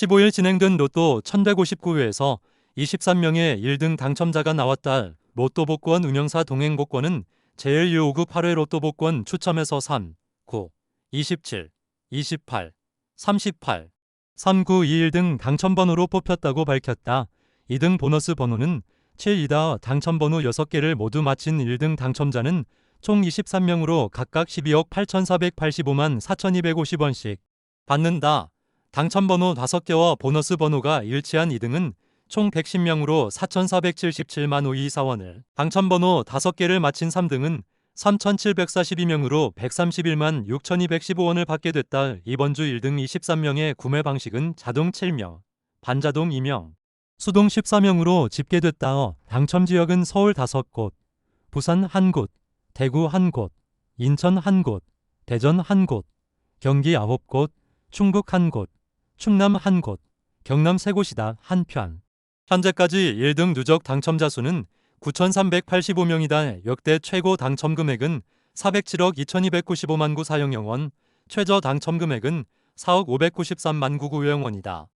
15일 진행된 로또 1159회에서 23명의 1등 당첨자가 나왔다. 로또 복권 운영사 동행 복권은 제1유5급 8회 로또 복권 추첨에서 3, 9, 27, 28, 38, 3921 등 당첨번호로 뽑혔다고 밝혔다. 2등 보너스 번호는 7이다. 당첨번호 6개를 모두 마친 1등 당첨자는 총 23명으로 각각 12억 8,485만 4,250원씩 받는다. 당첨 번호 5개와 보너스 번호가 일치한 2등은 총 110명으로 4,477만 524원을, 당첨 번호 5개를 마친 3등은 3,742명으로 131만 6,215원을 받게 됐다. 이번 주 1등 23명의 구매 방식은 자동 7명, 반자동 2명, 수동 14명으로 집계됐다. 당첨 지역은 서울 5곳, 부산 1곳, 대구 1곳, 인천 1곳, 대전 1곳, 경기 9곳, 충북 1곳, 충남 1곳, 경남 3곳이다. 한편. 현재까지 1등 누적 당첨자 수는 9,385명이다. 역대 최고 당첨 금액은 407억 2,295만 9 4 0 0원, 최저 당첨 금액은 4억 593만 9 9 0원이다.